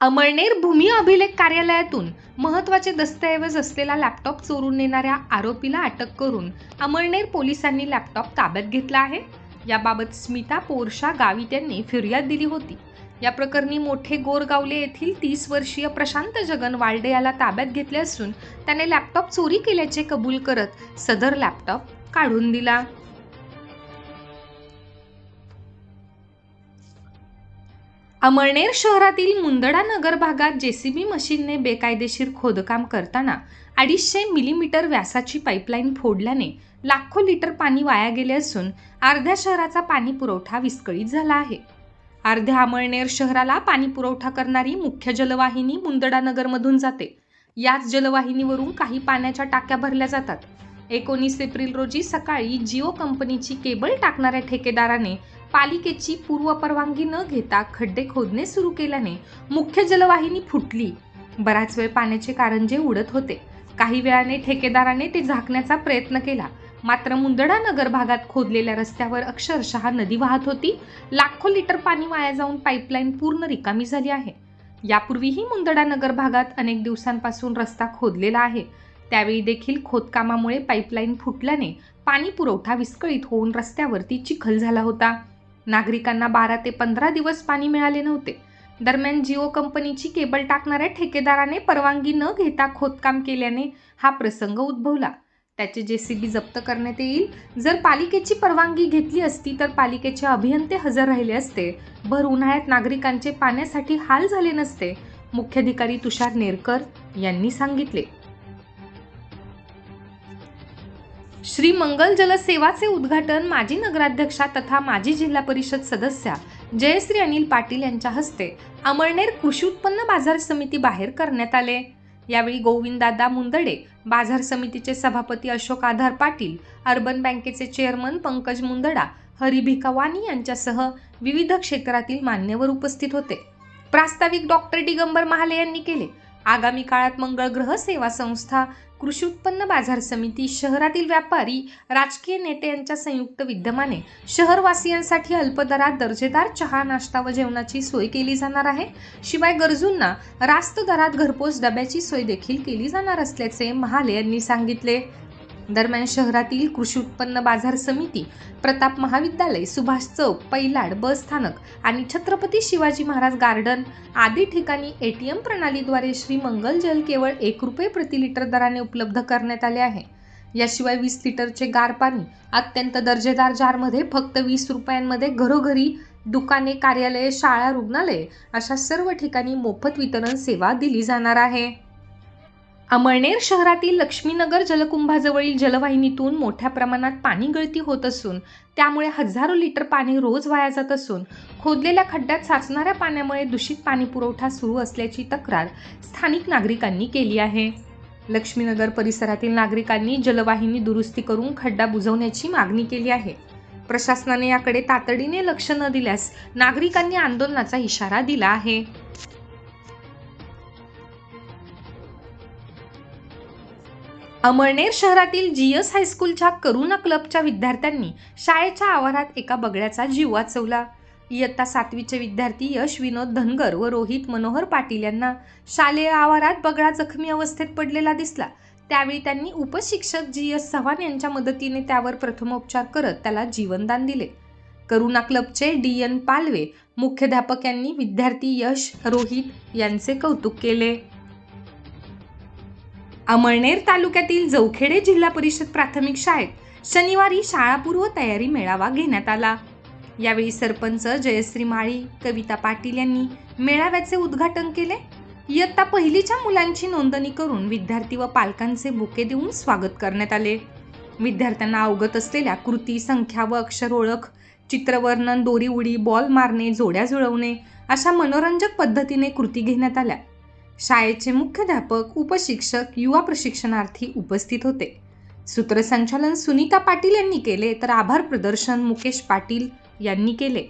अमळनेर भूमी अभिलेख कार्यालयातून महत्त्वाचे दस्तऐवज असलेला लॅपटॉप चोरून नेणाऱ्या आरोपीला अटक करून अमळनेर पोलिसांनी लॅपटॉप ताब्यात घेतला आहे. याबाबत स्मिता पोरशा गावित यांनी फिर्याद दिली होती. या प्रकरणी मोठे गोरगावले येथील तीस वर्षीय प्रशांत जगन वाल्डे याला ताब्यात घेतले असून त्याने लॅपटॉप चोरी केल्याचे कबूल करत सदर लॅपटॉप काढून दिला. अमळनेर शहरातील मुंदडा नगर भागात जेसीबी मशीनने बेकायदेशीर खोदकाम करताना अडीचशे मिलीमीटर व्यासाची पाईपलाईन फोडल्याने लाखो लिटर पाणी वाया गेले असून अर्ध्या शहराचा पाणी पुरवठा विस्कळीत झाला आहे. अर्ध्या अमळनेर शहराला पाणी पुरवठा करणारी मुख्य जलवाहिनी मुंदडा नगरमधून जाते. याच जलवाहिनीवरून काही पाण्याच्या टाक्या भरल्या जातात. एकोणीस एप्रिल रोजी सकाळी जिओ कंपनीची केबल टाकणाऱ्या ठेकेदाराने पालिकेची पूर्व परवानगी न घेता खड्डे खोदणे सुरू केल्याने मुख्य जलवाहिनी फुटली. बराच वेळ पाण्याचे कारंजे उडत होते. काही वेळाने ठेकेदाराने ते झाकण्याचा प्रयत्न केला. मात्र मुंदडा नगर भागात खोदलेल्या रस्त्यावर अक्षरशः नदी वाहत होती. लाखो लिटर पाणी वाया जाऊन पाईपलाईन पूर्ण रिकामी झाली आहे. यापूर्वीही मुंदडा नगर भागात अनेक दिवसांपासून रस्ता खोदलेला आहे. त्यावेळी देखील खोदकामामुळे पाईपलाईन फुटल्याने पाणी पुरवठा विस्कळीत होऊन रस्त्यावरती चिखल झाला होता. नागरिकांना बारा ते पंधरा दिवस पाणी मिळाले नव्हते. दरम्यान जिओ कंपनीची केबल टाकणाऱ्या ठेकेदाराने परवानगी न घेता खोदकाम केल्याने हा प्रसंग उद्भवला. त्याचे जेसीबी जप्त करण्यात येईल. जर पालिकेची परवानगी घेतली असती तर पालिकेचे अभियंते हजर राहिले असते. भर उन्हाळ्यात नागरिकांचे पाण्यासाठी हाल झाले नसते मुख्याधिकारी तुषार नेरकर यांनी सांगितले. श्री मंगल जलसेवाचे उद्घाटन माजी नगराध्यक्षा तथा माजी जिल्हा परिषद सदस्या जयश्री अनिल पाटील यांच्या हस्ते अमळनेर कृषी उत्पन्न बाजार समिती बाहेर करण्यात आले. यावेळी गोविंददादा मुंदडे बाजार समितीचे सभापती अशोक आधार पाटील अर्बन बँकेचे चेअरमन पंकज मुंदडा हरी भिकावानी यांच्यासह विविध क्षेत्रातील मान्यवर उपस्थित होते. प्रास्ताविक डॉक्टर दिगंबर महाले यांनी केले. आगामी काळात मंगळग्रह सेवा संस्था कृषी उत्पन्न बाजार समिती शहरातील व्यापारी राजकीय नेते यांच्या संयुक्त विद्यमाने शहरवासियांसाठी अल्पदरात दर्जेदार चहा नाश्ता व जेवणाची सोय केली जाणार आहे. शिवाय गरजूंना रास्त दरात घरपोच डब्याची सोय देखील केली जाणार असल्याचे महाले यांनी सांगितले. दरम्यान शहरातील कृषी उत्पन्न बाजार समिती प्रताप महाविद्यालय सुभाष चौक पैलाड बस स्थानक आणि छत्रपती शिवाजी महाराज गार्डन आदी ठिकाणी एटीएम प्रणालीद्वारे श्री मंगल जल केवळ एक रुपये प्रति लिटर दराने उपलब्ध करण्यात आले आहे. याशिवाय वीस लिटरचे गार पाणी अत्यंत दर्जेदार जारमध्ये फक्त वीस रुपयांमध्ये घरोघरी दुकाने कार्यालये शाळा रुग्णालये अशा सर्व ठिकाणी मोफत वितरण सेवा दिली जाणार आहे. अमळनेर शहरातील लक्ष्मीनगर जलकुंभाजवळील जलवाहिनीतून मोठ्या प्रमाणात पाणी गळती होत असून त्यामुळे हजारो लिटर पाणी रोज वाया जात असून खोदलेल्या खड्ड्यात साचणाऱ्या पाण्यामुळे दूषित पाणी पुरवठा सुरू असल्याची तक्रार स्थानिक नागरिकांनी केली आहे. लक्ष्मीनगर परिसरातील नागरिकांनी जलवाहिनी दुरुस्ती करून खड्डा बुजवण्याची मागणी केली आहे. प्रशासनाने याकडे तातडीने लक्ष न दिल्यास नागरिकांनी आंदोलनाचा इशारा दिला आहे. अमळनेर शहरातील जी एस हायस्कूलच्या करुणा क्लबच्या विद्यार्थ्यांनी शाळेच्या आवारात एका बगड्याचा जीव वाचवला. इयत्ता सातवीचे विद्यार्थी यश विनोद धनगर व रोहित मनोहर पाटील यांना शालेय आवारात बगडा जखमी अवस्थेत पडलेला दिसला. त्यावेळी त्यांनी उपशिक्षक जी एस चव्हाण यांच्या मदतीने त्यावर प्रथमोपचार करत त्याला जीवनदान दिले. करुणा क्लबचे डी एन पालवे मुख्याध्यापक यांनी विद्यार्थी यश रोहित यांचे कौतुक केले. अमळनेर तालुक्यातील जवखेडे जिल्हा परिषद प्राथमिक शाळेत शनिवारी शाळापूर्व तयारी मेळावा घेण्यात आला. यावेळी सरपंच जयश्री माळी कविता पाटील यांनी मेळाव्याचे उद्घाटन केले. इयत्ता पहिलीच्या मुलांची नोंदणी करून विद्यार्थी व पालकांचे बुके देऊन स्वागत करण्यात आले. विद्यार्थ्यांना अवगत असलेल्या कृती संख्या व अक्षर ओळख चित्रवर्णन दोरी उडी बॉल मारणे जोड्या जुळवणे अशा मनोरंजक पद्धतीने कृती घेण्यात आल्या. शाळेचे मुख्याध्यापक उपशिक्षक युवा प्रशिक्षणार्थी उपस्थित होते. सूत्रसंचालन सुनीता पाटील यांनी केले तर आभार प्रदर्शन मुकेश पाटील यांनी केले.